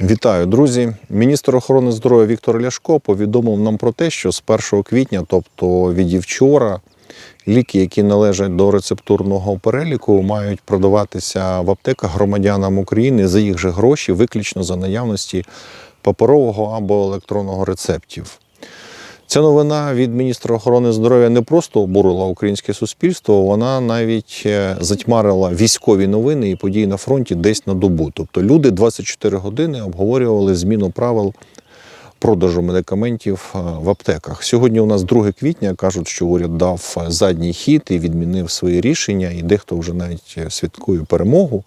Вітаю, друзі. Міністр охорони здоров'я Віктор Ляшко повідомив нам про те, що з 1 квітня, тобто від вчора, ліки, які належать до рецептурного переліку, мають продаватися в аптеках громадянам України за їх же гроші, виключно за наявності паперового або електронного рецептів. Ця новина від міністра охорони здоров'я не просто обурила українське суспільство, вона навіть е, затьмарила військові новини і події на фронті десь на добу. Тобто люди 24 години обговорювали зміну правил продажу медикаментів е, в аптеках. Сьогодні у нас 2 квітня кажуть, що уряд дав задній хід і відмінив свої рішення, і дехто вже навіть е, святкує перемогу.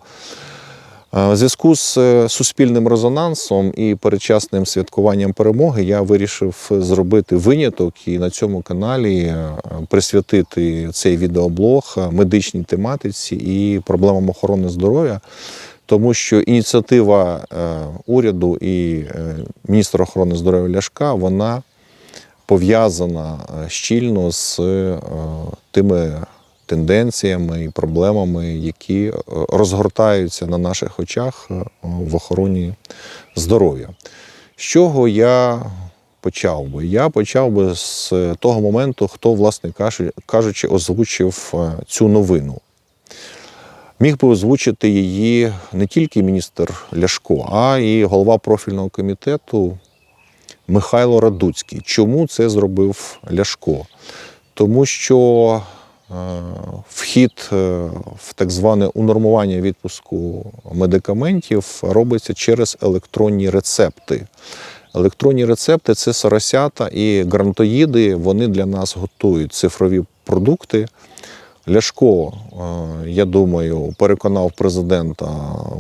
Е, У зв'язку з е, суспільним резонансом і передчасним святкуванням перемоги я вирішив зробити виняток і на цьому каналі е, присвятити цей відеоблог медичній тематиці і проблемам охорони здоров'я, тому що ініціатива уряду і міністра охорони здоров'я Ляшка вона пов'язана щільно з тими тенденціями і проблемами, які е, розгортаються на наших очах е, в охороні здоров'я. З чого я почав би? Я почав би з того моменту, хто, власне кажучи, озвучив е, цю новину. Міг би озвучити її не тільки міністр Ляшко, а й голова профільного комітету Михайло Радуцький. Чому це зробив Ляшко? Тому що вхід е, в так зване унормування відпуску медикаментів робиться через електронні рецепти. Електронні рецепти це соросята і грантоїди. Вони для нас готують цифрові продукти. Ляшко, е, я думаю, переконав президента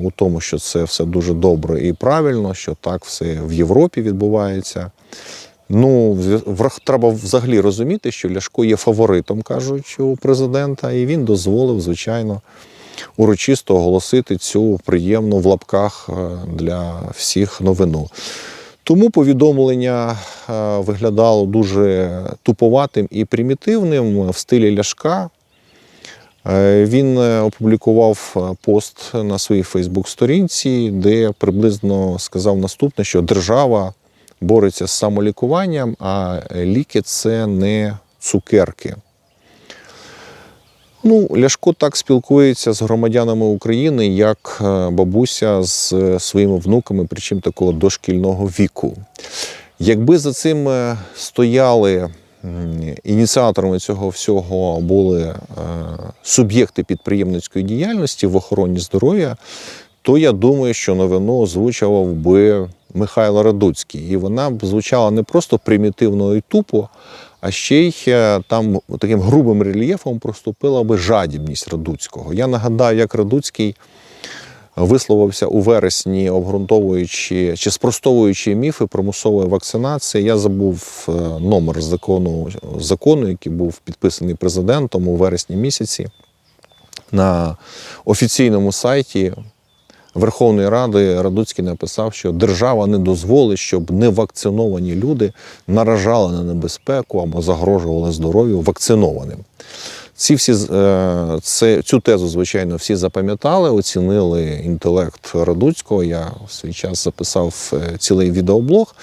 у тому, що це все дуже добре і правильно, що так все в Європі відбувається. Ну, треба взагалі розуміти, що Ляшко є фаворитом, кажуть, у президента, і він дозволив, звичайно, урочисто оголосити цю приємну в лапках е, для всіх новину. Тому повідомлення е, виглядало дуже туповатим і примітивним в стилі Ляшка. Е, Він опублікував пост на своїй Фейсбук-сторінці, де приблизно сказав наступне, що держава бореться з самолікуванням, а ліки це не цукерки. Ну, Ляшко так спілкується з громадянами України, як е, бабуся з е, своїми внуками, причому такого дошкільного віку. Якби за цим е, стояли ініціаторами цього всього були суб'єкти підприємницької діяльності в охороні здоров'я, то я думаю, що новину озвучував би Михайло Радуцький. І вона б звучала не просто примітивно і тупо, а ще й е, там таким грубим рельєфом проступила би жадібність Радуцького. Я нагадаю, як Радуцький висловився у вересні, обґрунтовуючи чи спростовуючи міфи примусової вакцинації. Я забув е, номер закону, закону, який був підписаний президентом у вересні місяці на офіційному сайті Верховної Ради Радуцький написав, що держава не дозволить, щоб невакциновані люди наражали на небезпеку або загрожували здоров'ю вакцинованим. Ці всі е, це, цю тезу, звичайно, всі запам'ятали, оцінили інтелект Радуцького. Я в свій час записав е, цілий відеоблог.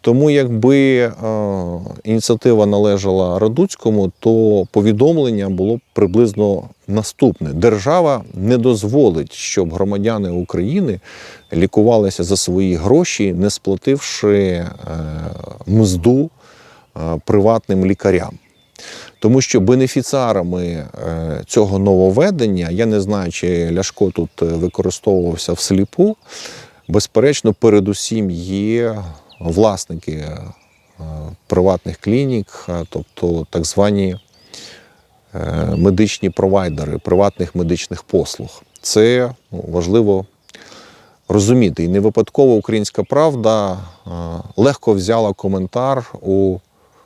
Тому, якби е, ініціатива належала Радуцькому, то повідомлення було б приблизно наступне: держава не дозволить, щоб громадяни України лікувалися за свої гроші, не сплативши е, мзду е, приватним лікарям. Тому що бенефіціарами е, цього нововведення, я не знаю, чи Ляшко тут використовувався всліпу, безперечно, передусім є власники приватних клінік, тобто так звані медичні провайдери приватних медичних послуг. Це ну, важливо розуміти. І не випадково українська правда е, легко взяла коментар у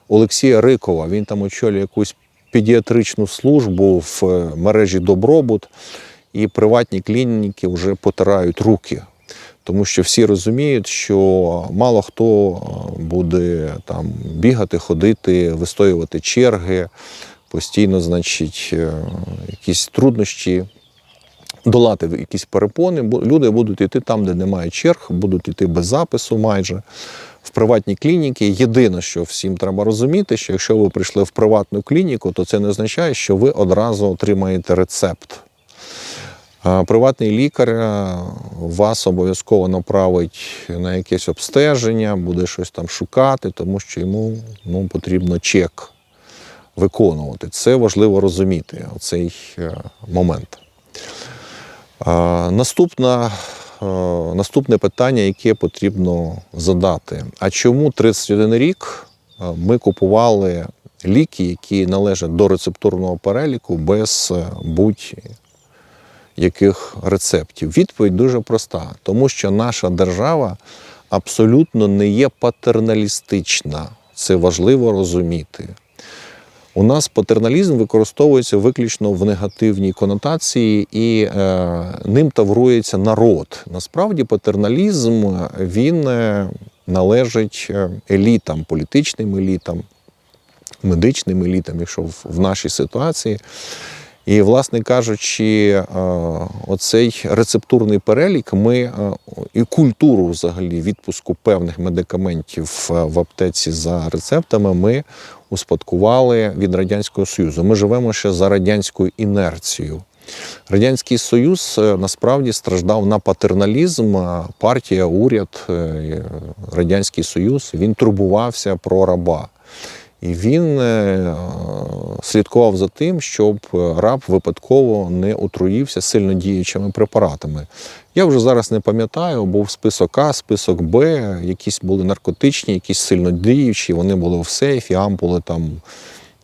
Олексія Рикова. Він там очолює якусь педіатричну службу в е, мережі Добробут, і приватні клініки вже потирають руки. Тому що всі розуміють, що мало хто е, буде там бігати, ходити, вистоювати черги, постійно, значить, е, якісь труднощі долати якісь перепони. Люди будуть йти там, де немає черг, будуть йти без запису майже. В приватні клініки. Єдине, що всім треба розуміти, що якщо ви прийшли в приватну клініку, то це не означає, що ви одразу отримаєте рецепт. Приватний лікар е, вас обов'язково направить на якесь обстеження, буде щось там шукати, тому що йому ну, потрібно чек виконувати. Це важливо розуміти, оцей е, момент. Наступна, е, наступне питання, яке потрібно задати. А чому 31 рік е, ми купували ліки, які належать до рецептурного переліку без будь-яких рецептів? Відповідь дуже проста, тому що наша держава абсолютно не є патерналістична. Це важливо розуміти. У нас патерналізм використовується виключно в негативній конотації, і е, ним таврується народ. Насправді, патерналізм він е, належить е, елітам, політичним елітам, медичним елітам, якщо в, в нашій ситуації. І, власне кажучи, е, оцей рецептурний перелік, ми е, і культуру взагалі відпуску певних медикаментів е, в аптеці за рецептами ми успадкували від Радянського Союзу. Ми живемо ще за радянською інерцією. Радянський Союз насправді страждав на патерналізм. Партія, уряд, Радянський Союз він турбувався про раба. І він е, слідкував за тим, щоб раб випадково не отруївся сильно діючими препаратами. Я вже зараз не пам'ятаю, був список А, список Б, якісь були наркотичні, якісь сильно діючі, вони були в сейфі, ампули там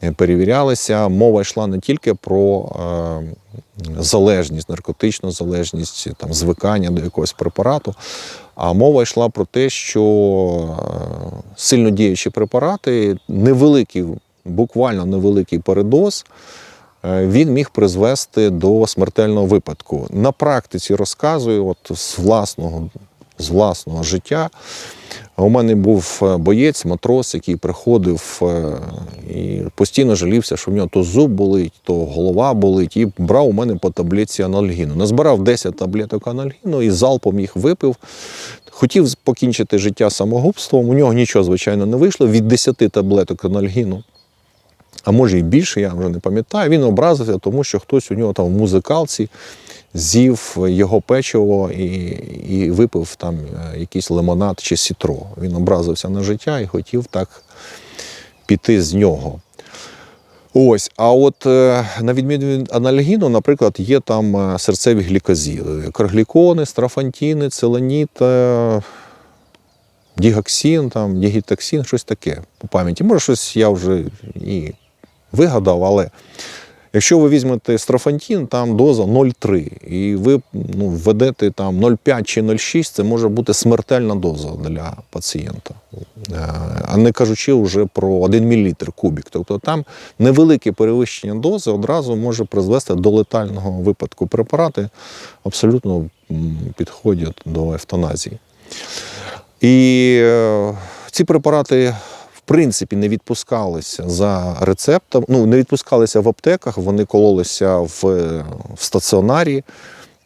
е, перевірялися. Мова йшла не тільки про е, залежність, наркотичну залежність, там, звикання до якогось препарату, а мова йшла про те, що е, сильно діючі препарати, невеликий, буквально невеликий передоз, е, він міг призвести до смертельного випадку. На практиці розказую, от з власного, з власного життя. У мене був е, боєць, матрос, який приходив е, і постійно жалівся, що в нього то зуб болить, то голова болить, і брав у мене по таблетці анальгіну. Назбирав 10 таблеток анальгіну і залпом їх випив. Хотів покінчити життя самогубством. У нього нічого, звичайно, не вийшло. Від 10 таблеток анальгіну, а може і більше, я вже не пам'ятаю. Він образився, тому що хтось у нього там в музикалці з'їв його печиво і, і випив там е, якийсь лимонад чи сітро. Він образився на життя і хотів так піти з нього. Ось, а от е, на відміну від анальгіну, наприклад, є там е, серцеві глікозіли, карглікони, страфантіни, целаніт, дігоксин, там, дігітоксин, щось таке по пам'яті. Може, щось я вже і вигадав, але якщо ви візьмете страфантін, там доза 0,3, і ви ну, введете там 0,5 чи 0,6, це може бути смертельна доза для пацієнта. Е, А не кажучи вже про 1 мл кубік. Тобто там невелике перевищення дози одразу може призвести до летального випадку. Препарати абсолютно підходять до евтаназії. І е, ці препарати, принципі, не відпускалися за рецептом, ну, не відпускалися в аптеках, вони кололися в, в стаціонарі.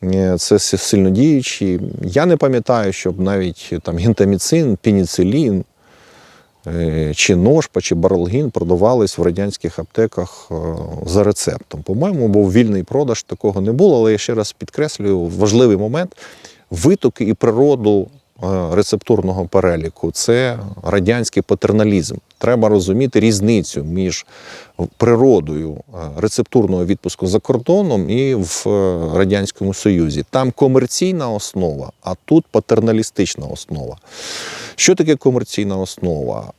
Е, Це с- сильно діючі. Я не пам'ятаю, щоб навіть там гентаміцин, пеніцилін е, чи ножпа, чи баралгін продавались в радянських аптеках е, за рецептом. По-моєму, був вільний продаж, такого не було, але я ще раз підкреслюю важливий момент: витоки і природу рецептурного переліку це радянський патерналізм. Треба розуміти різницю між природою е, рецептурного відпуску за кордоном і в е, Радянському Союзі. Там комерційна основа, а тут патерналістична основа. Що таке комерційна основа?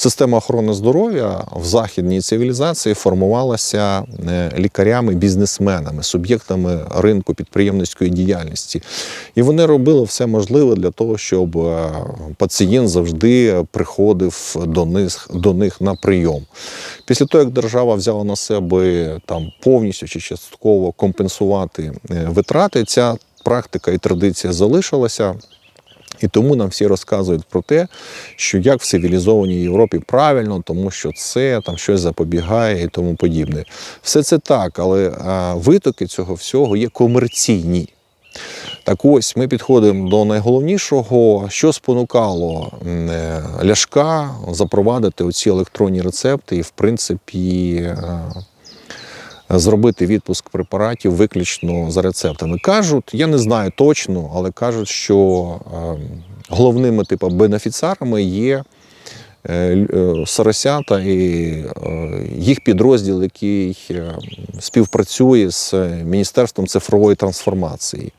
Система охорони здоров'я в західній цивілізації формувалася е, лікарями, бізнесменами, суб'єктами ринку підприємницької діяльності. І вони робили все можливе для того, щоб е, пацієнт завжди приходив до них, до них на прийом. Після того, як держава взяла на себе там повністю чи частково компенсувати е, витрати, ця практика і традиція залишилася. І тому нам всі розказують про те, що як в цивілізованій Європі правильно, тому що це там щось запобігає і тому подібне. Все це так, але витоки цього всього є комерційні. Так ось ми підходимо до найголовнішого, що спонукало е, Ляшка запровадити оці електронні рецепти і, в принципі, е, зробити відпуск препаратів виключно за рецептами. Кажуть, я не знаю точно, але кажуть, що е, головними типу бенефіціарами є е, е, Соросята і е, їх підрозділ, який е, співпрацює з Міністерством цифрової трансформації.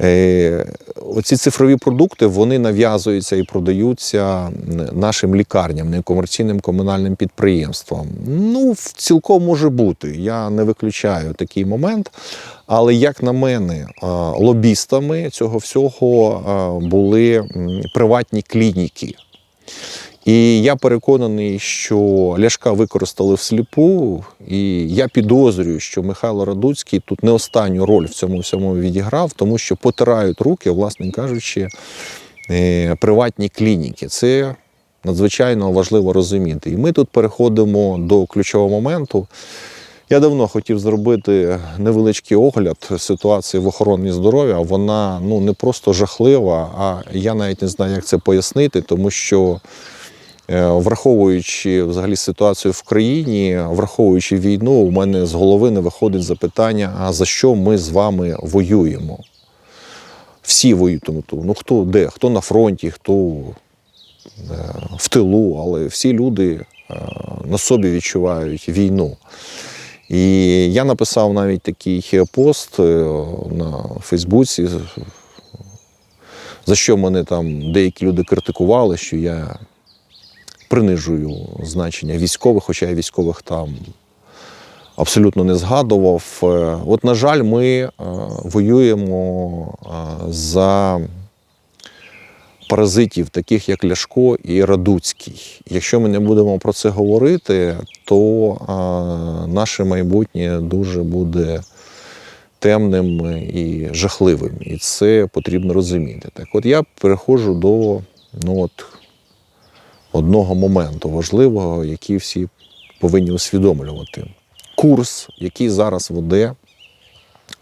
Е, Оці цифрові продукти вони нав'язуються і продаються нашим лікарням, некомерційним комунальним підприємствам. Ну, цілком може бути. Я не виключаю такий момент. Але, як на мене, лобістами цього всього були приватні клініки. І я переконаний, що Ляшка використали всліпу, і я підозрюю, що Михайло Радуцький тут не останню роль в цьому всьому відіграв, тому що потирають руки, власне кажучи, е, приватні клініки. Це надзвичайно важливо розуміти. І ми тут переходимо до ключового моменту. Я давно хотів зробити невеличкий огляд ситуації в охороні здоров'я. Вона ну не просто жахлива, а я навіть не знаю, як це пояснити, тому що. Е, Враховуючи взагалі ситуацію в країні, враховуючи війну, у мене з голови не виходить запитання: а за що ми з вами воюємо? Всі воюють. Ну хто де? Хто на фронті, хто е, в тилу, але всі люди е, на собі відчувають війну. І я написав навіть такий пост на Фейсбуці, за що мене там деякі люди критикували, що я принижую значення військових, хоча я військових там абсолютно не згадував. Е, От, на жаль, ми е, воюємо е, за паразитів, таких як Ляшко і Радуцький. Якщо ми не будемо про це говорити, то наше майбутнє дуже буде темним і жахливим. І це потрібно розуміти. Так от я переходжу до ну от, одного моменту важливого, який всі повинні усвідомлювати. Курс, який зараз веде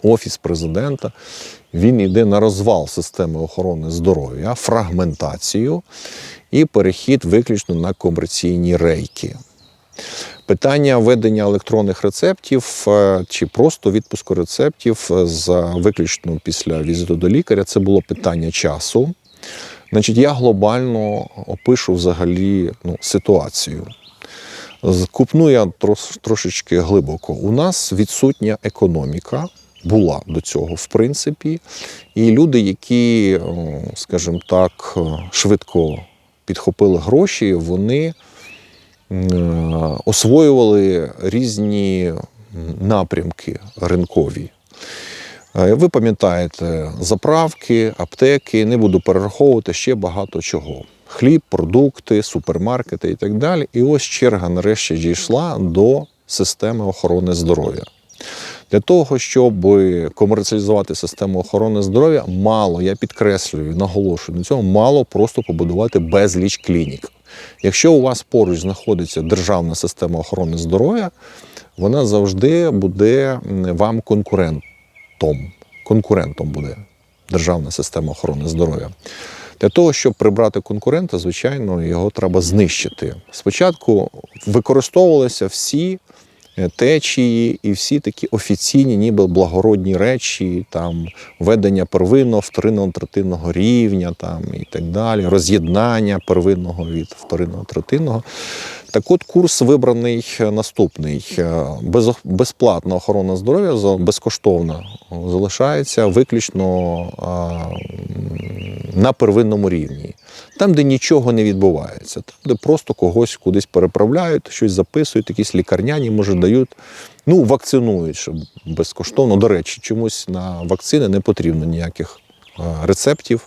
Офіс президента, він йде на розвал системи охорони здоров'я, фрагментацію і перехід виключно на комерційні рейки. Питання введення електронних рецептів е, чи просто відпуску рецептів е, за виключно після візиту до лікаря це було питання часу. Значить, я глобально опишу взагалі ну, ситуацію. Купну я трошечки глибоко. У нас відсутня економіка. Була до цього, в принципі, і люди, які, скажімо так, е, швидко підхопили гроші, вони освоювали різні напрямки ринкові. Е, Ви пам'ятаєте заправки, аптеки, не буду перераховувати ще багато чого. Хліб, продукти, супермаркети і так далі. І ось черга нарешті дійшла до системи охорони здоров'я. Для того, щоб комерціалізувати систему охорони здоров'я, мало, я підкреслюю, наголошую на цьому, мало просто побудувати безліч клінік. Якщо у вас поруч знаходиться державна система охорони здоров'я, вона завжди буде вам конкурентом. Конкурентом буде державна система охорони здоров'я. Для того, щоб прибрати конкурента, звичайно, його треба знищити. Спочатку використовувалися всі е, течії і всі такі офіційні, ніби благородні речі, там ведення первинного, вторинного, третинного рівня, там і так далі, роз'єднання первинного від вторинного, третинного. Так от курс вибраний е, наступний: Е, Без, безплатна охорона здоров'я за- безкоштовна залишається виключно на первинному рівні. Там, де нічого не відбувається, там, де просто когось кудись переправляють, щось записують, якісь лікарняні, може, дають. Ну, вакцинують, щоб безкоштовно. До речі, чомусь на вакцини не потрібно ніяких е, рецептів.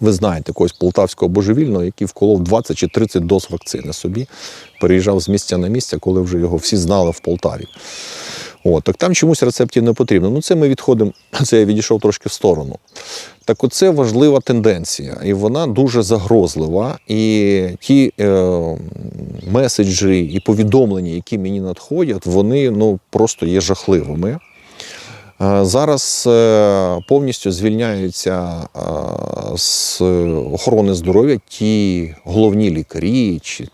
Ви знаєте когось полтавського божевільного, який вколов 20 чи 30 доз вакцини собі, переїжджав з місця на місце, коли вже його всі знали в Полтаві. От, так там чомусь рецептів не потрібно. Ну, це ми відходимо, це я відійшов трошки в сторону. Так оце важлива тенденція, і вона дуже загрозлива. І ті е, меседжі і повідомлення, які мені надходять, вони ну, просто є жахливими. Е, Зараз е, повністю звільняються е, з охорони здоров'я ті головні лікарі чи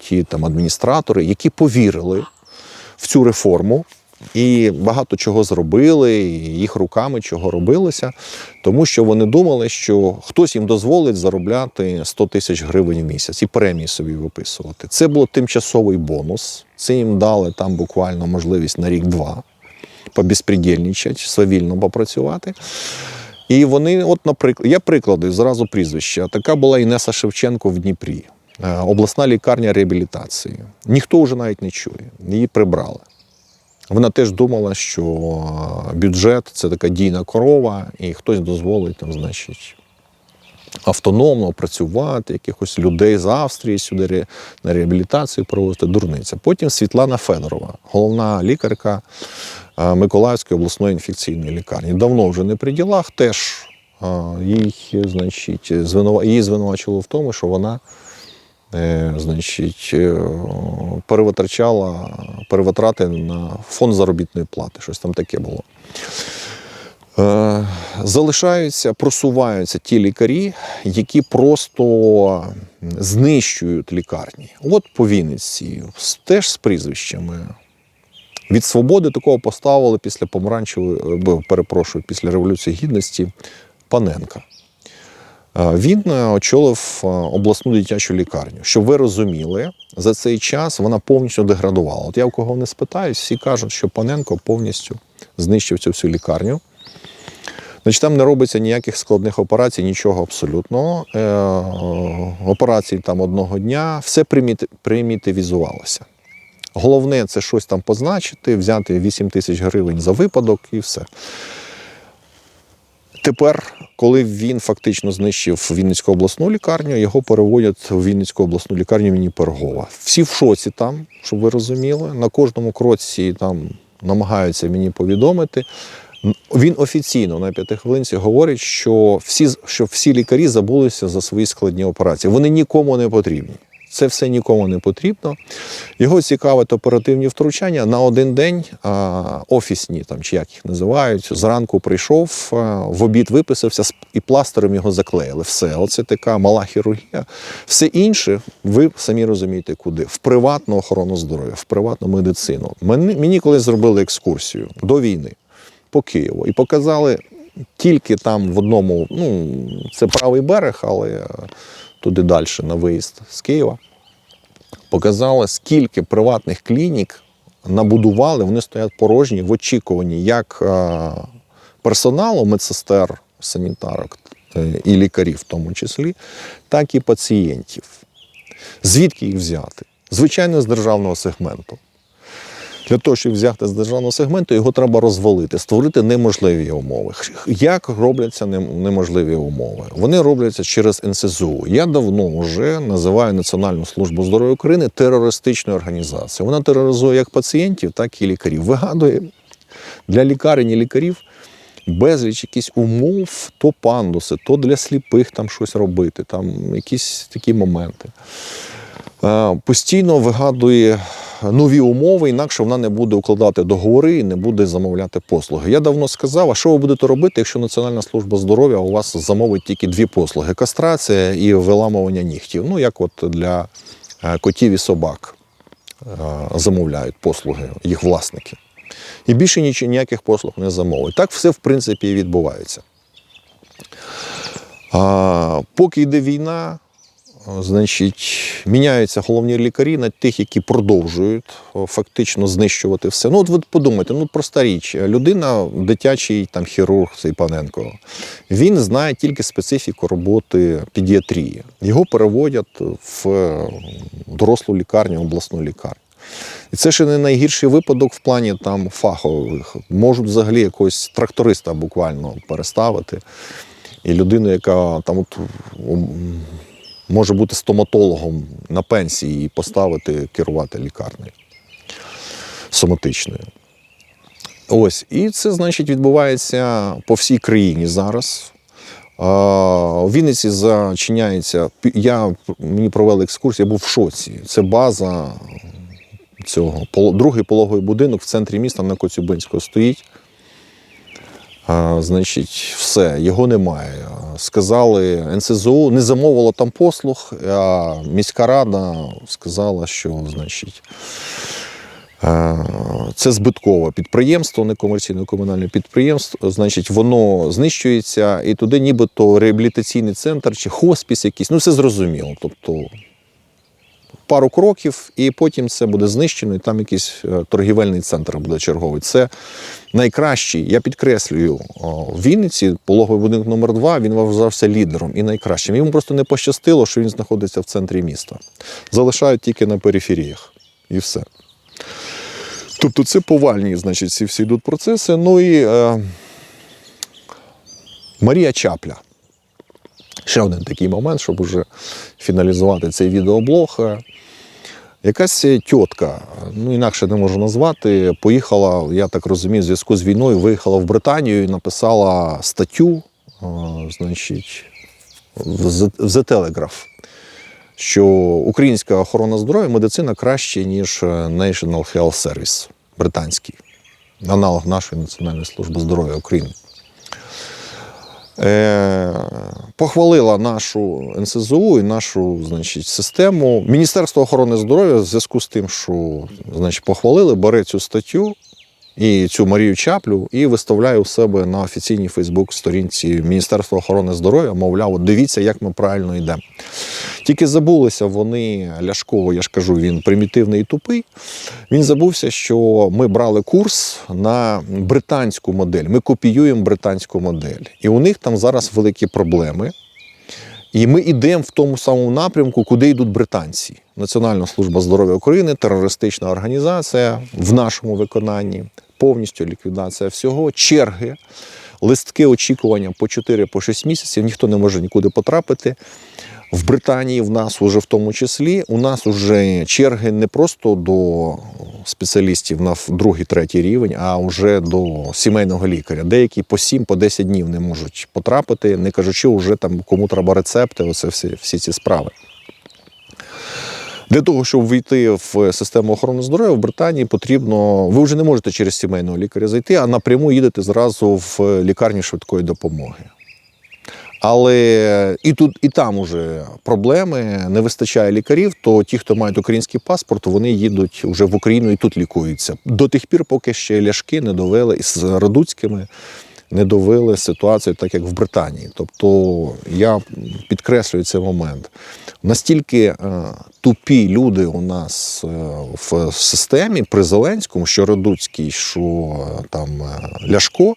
ті там адміністратори, які повірили в цю реформу і багато чого зробили, їх руками чого робилося, тому що вони думали, що хтось їм дозволить заробляти 100 тисяч гривень в місяць і премії собі виписувати. Це був тимчасовий бонус. Це їм дали там буквально можливість на рік-два побезпредельничати, свавільно попрацювати. І вони, от, наприклад, я приклади зразу прізвища. Така була Інеса Шевченко в Дніпрі, Е, обласна лікарня реабілітації. Ніхто вже навіть не чує, її прибрали. Вона теж думала, що е, бюджет це така дійна корова, і хтось дозволить там, значить, автономно працювати, якихось людей з Австрії сюди на реабілітацію проводити. Дурниця. Потім Світлана Федорова, головна лікарка Миколаївської обласної інфекційної лікарні. Давно вже не при ділах, теж е, їй, значить, її звинувачували в тому, що вона е, значить, е, перевитрачала перевитрати на фонд заробітної плати. Щось там таке було. Е, Залишаються, просуваються ті лікарі, які просто знищують лікарні. От по Вінниці, теж з прізвищами. Від свободи такого поставили після помаранчевої, е, перепрошую, після Революції Гідності Паненка. Е, Він е, очолив обласну дитячу лікарню. Щоб ви розуміли, за цей час вона повністю деградувала. От я в кого не спитаюсь, всі кажуть, що Паненко повністю знищив цю всю лікарню. Значить, там не робиться ніяких складних операцій, нічого абсолютно. Е, операції там одного дня, все приміти- примітивізувалося. Головне це щось там позначити, взяти 8 тисяч гривень за випадок і все. Тепер, коли він фактично знищив Вінницьку обласну лікарню, його переводять в Вінницьку обласну лікарню імені Пирогова. Всі в шоці там, щоб ви розуміли. На кожному кроці там намагаються мені повідомити. Він офіційно на п'ятихвилинці говорить, що всі, що всі лікарі забулися за свої складні операції. Вони нікому не потрібні. Це все нікому не потрібно. Його цікавить оперативні втручання. На один день офісні, там, чи як їх називають, зранку прийшов, в обід виписався і пластером його заклеїли. Все, оце така мала хірургія. Все інше, ви самі розумієте, куди? В приватну охорону здоров'я, в приватну медицину. Мені, колись зробили екскурсію до війни по Києву і показали тільки там в одному, ну, це правий берег, але туди далі на виїзд з Києва. Показали, скільки приватних клінік набудували, вони стоять порожні в очікуванні як е, персоналу, медсестер, санітарок е, і лікарів в тому числі, так і пацієнтів. Звідки їх взяти? Звичайно, з державного сегменту. Для того, щоб взяти з державного сегменту, його треба розвалити, створити неможливі умови. Як робляться неможливі умови? Вони робляться через НСЗУ. Я давно вже називаю Національну службу здоров'я України терористичною організацією. Вона тероризує як пацієнтів, так і лікарів. Вигадує для лікарень і лікарів безліч якісь умов, то пандуси, то для сліпих там щось робити, там якісь такі моменти. Постійно вигадує нові умови, інакше вона не буде укладати договори і не буде замовляти послуги. Я давно сказав, а що ви будете робити, якщо Національна служба здоров'я у вас замовить тільки дві послуги: кастрація і виламування нігтів. Ну, як от для е, котів і собак е, замовляють послуги їх власники. І більше ніяких послуг не замовить. Так все, в принципі, і відбувається. А, поки йде війна, значить, міняються головні лікарі на тих, які продовжують фактично знищувати все. Ну, от ви подумайте, ну проста річ. Людина, дитячий там хірург, цей Паненко, він знає тільки специфіку роботи педіатрії. Його переводять в е, дорослу лікарню, обласну лікарню. І це ще не найгірший випадок в плані там фахових. Можуть взагалі якогось тракториста буквально переставити. І людину, яка там от, може бути стоматологом на пенсії і поставити керувати лікарнею соматичною. Ось, і це, значить, відбувається по всій країні зараз. У Вінниці зачиняється. Я мені провели екскурсію, я був в шоці. Це база цього. Другий пологовий будинок в центрі міста на Коцюбинського стоїть. Значить, все, його немає. Сказали, НСЗУ не замовило там послуг, а міська рада сказала, що значить. Це збиткове підприємство, некомерційне комунальне підприємство. Значить, воно знищується, і туди нібито реабілітаційний центр чи хоспіс якийсь. Ну, все зрозуміло. Тобто пару кроків, і потім це буде знищено, і там якийсь е, торгівельний центр буде черговий. Це найкращий, я підкреслюю, в Вінниці пологовий будинок номер 2 він вважався лідером і найкращим. Йому просто не пощастило, що він знаходиться в центрі міста. Залишають тільки на периферіях. І все. Тобто це повальні, значить, ці всі йдуть процеси. Ну і е, Марія Чапля. Ще один такий момент, щоб уже фіналізувати цей відеоблог. Е, Якась тітка, ну інакше не можу назвати, поїхала, я так розумію, в зв'язку з війною виїхала в Британію і написала статтю, е, значить, в The- Telegraph, що українська охорона здоров'я медицина краще, ніж е, National Health Service британський, аналог нашої Національної служби здоров'я України. Е, похвалила нашу НСЗУ і нашу значить, систему. Міністерство охорони здоров'я в зв'язку з тим, що значить, похвалили, бере цю статтю і цю Марію Чаплю і виставляє у себе на офіційній Фейсбук-сторінці Міністерства охорони здоров'я, мовляв, дивіться, як ми правильно йдемо. Тільки забулися вони, Ляшко, я ж кажу, він примітивний і тупий. Він забувся, що ми брали курс на британську модель. Ми копіюємо британську модель. І у них там зараз великі проблеми. І ми йдемо в тому самому напрямку, куди йдуть британці. Національна служба здоров'я України, терористична організація в нашому виконанні, повністю ліквідація всього, черги, листки очікування по 4-6 місяців, ніхто не може нікуди потрапити. В Британії в нас уже в тому числі у нас вже черги не просто до спеціалістів на другий, третій рівень, а вже до сімейного лікаря. Деякі по 7 по 10 днів не можуть потрапити, не кажучи, вже там кому треба рецепти, оце всі, всі ці справи. Для того, щоб війти в систему охорони здоров'я в Британії, потрібно. Ви вже не можете через сімейного лікаря зайти, а напряму їдете зразу в лікарню швидкої допомоги. Але і тут, і там уже проблеми, не вистачає лікарів, то ті, хто мають український паспорт, вони їдуть вже в Україну і тут лікуються. До тих пір, поки ще ляшки не довели із радуцькими, не довели ситуацію, так як в Британії. Тобто я підкреслюю цей момент. Настільки е, тупі люди у нас е, в системі при Зеленському, що Радуцький, що е, там Ляшко,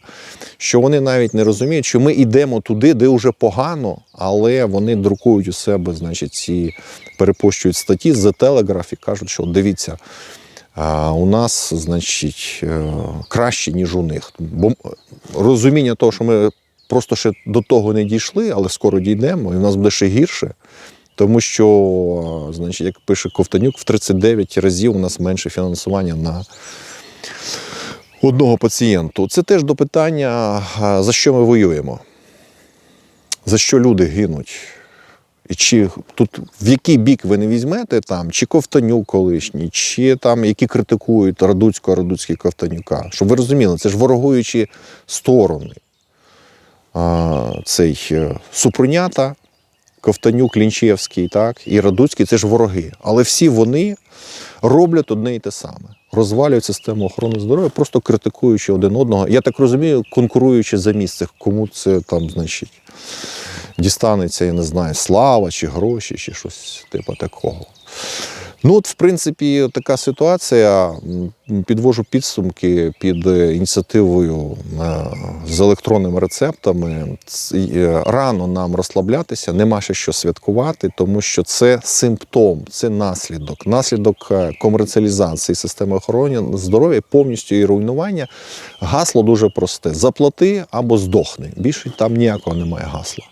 що вони навіть не розуміють, що ми йдемо туди, де вже погано, але вони друкують у себе, значить, ці перепощують статті з The Telegraph і кажуть, що дивіться. А у нас, значить, краще, ніж у них. Бо розуміння того, що ми просто ще до того не дійшли, але скоро дійдемо, і в нас буде ще гірше. Тому що, значить, як пише Ковтанюк, в 39 разів у нас менше фінансування на одного пацієнту. Це теж до питання, за що ми воюємо, за що люди гинуть. І чи тут в який бік ви не візьмете, там, чи Ковтанюк колишній, чи там які критикують Радуцького, Радуцький Ковтанюка. Щоб ви розуміли, це ж ворогуючі сторони. А, цей е, Супрунята, Ковтанюк, Лінчевський, так, і Радуцький це ж вороги. Але всі вони роблять одне і те саме. Розвалюють систему охорони здоров'я, просто критикуючи один одного. Я так розумію, конкуруючи за місце, кому це там, значить, дістанеться, я не знаю, слава чи гроші, чи щось типу такого. Ну, от, в принципі, така ситуація. Підвожу підсумки під ініціативою е, з електронними рецептами. Е, Рано нам розслаблятися, нема ще що святкувати, тому що це симптом, це наслідок, наслідок е, комерціалізації системи охорони здоров'я, повністю її руйнування. Гасло дуже просте: заплати або здохни. Більше там ніякого немає гасла.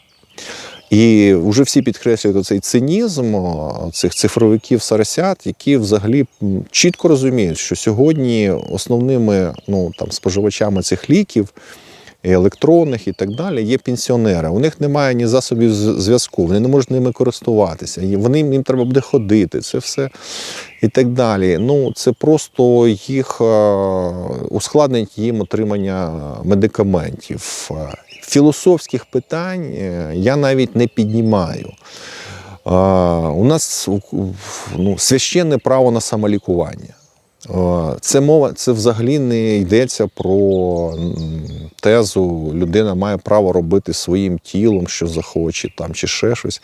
І вже всі підкреслюють цей цинізм цих цифровиків сарасят, які взагалі чітко розуміють, що сьогодні основними ну, там, споживачами цих ліків, і електронних і так далі, є пенсіонери. У них немає ні засобів зв'язку, вони не можуть ними користуватися. Вони їм треба буде ходити. Це все і так далі. Ну, це просто їх е, ускладнить їм отримання медикаментів. Філософських питань е, я навіть не піднімаю. Е, У нас ну, священне право на самолікування. Це мова, це взагалі не йдеться про тезу, людина має право робити своїм тілом, що захоче, там, чи ще щось.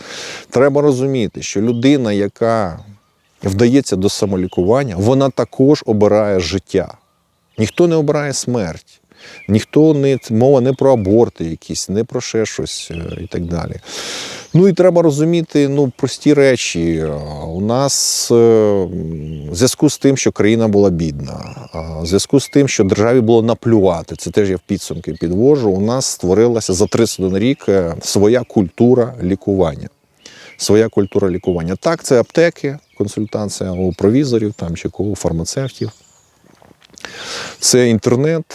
Треба розуміти, що людина, яка вдається до самолікування, вона також обирає життя. Ніхто не обирає смерть. Ніхто не мова не про аборти якісь, не про ще щось е, і так далі. Ну і треба розуміти ну, прості речі. Е, У нас е, в зв'язку з тим, що країна була бідна, в зв'язку з тим, що державі було наплювати, це теж я в підсумки підвожу. У нас створилася за 31 рік е, своя культура лікування. Своя культура лікування. Так, це аптеки, консультація у провізорів там, чи кого, фармацевтів. Це інтернет,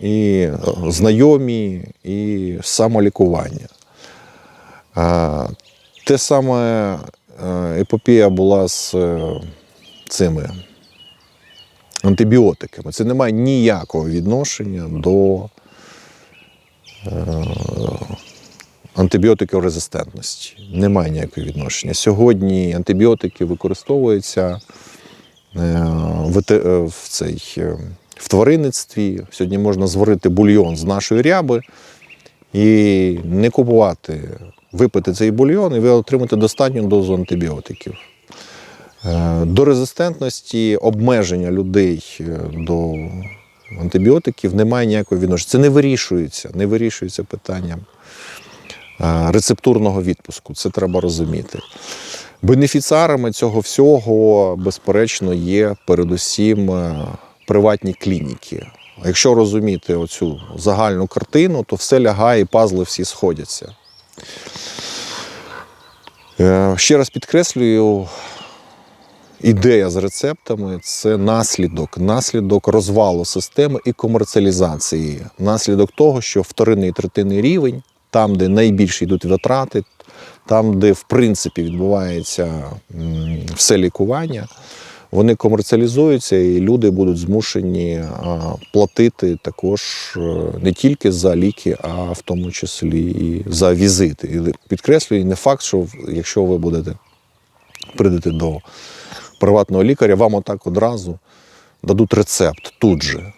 і е, знайомі, і самолікування. Те саме е, епопея була з е, цими антибіотиками. Це не має ніякого відношення до е, антибіотикорезистентності. Немає ніякого відношення. Сьогодні антибіотики використовуються в, цей, в тваринництві. Сьогодні можна зварити бульйон з нашої ряби і не купувати, випити цей бульйон, і ви отримаєте достатню дозу антибіотиків. Е, До резистентності обмеження людей е, до антибіотиків немає ніякого відношення. Це не вирішується, не вирішується питанням е, рецептурного відпуску. Це треба розуміти. Бенефіціарами цього всього, безперечно, є передусім приватні клініки. Якщо розуміти оцю загальну картину, то все лягає і пазли всі сходяться. Е, Ще раз підкреслюю, ідея з рецептами це наслідок, наслідок розвалу системи і комерціалізації, наслідок того, що вторинний і третинний рівень, там, де найбільше йдуть витрати, там, де в принципі відбувається все лікування, вони комерціалізуються, і люди будуть змушені платити також е, не тільки за ліки, а в тому числі і за візити. І підкреслюю, не факт, що якщо ви будете прийдете до приватного лікаря, вам отак одразу дадуть рецепт тут же.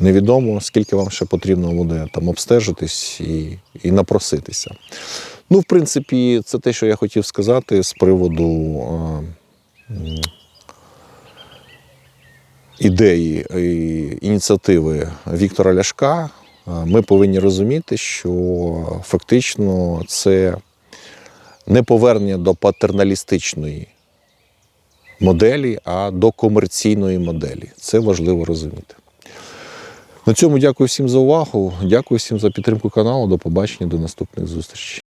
Невідомо, скільки вам ще потрібно буде там обстежитись і, і напроситися. Ну, в принципі, це те, що я хотів сказати з приводу е, ідеї і ініціативи Віктора Ляшка. Е, Ми повинні розуміти, що фактично це не повернення до патерналістичної моделі, а до комерційної моделі. Це важливо розуміти. На цьому дякую всім за увагу. Дякую всім за підтримку каналу. До побачення, до наступних зустрічей.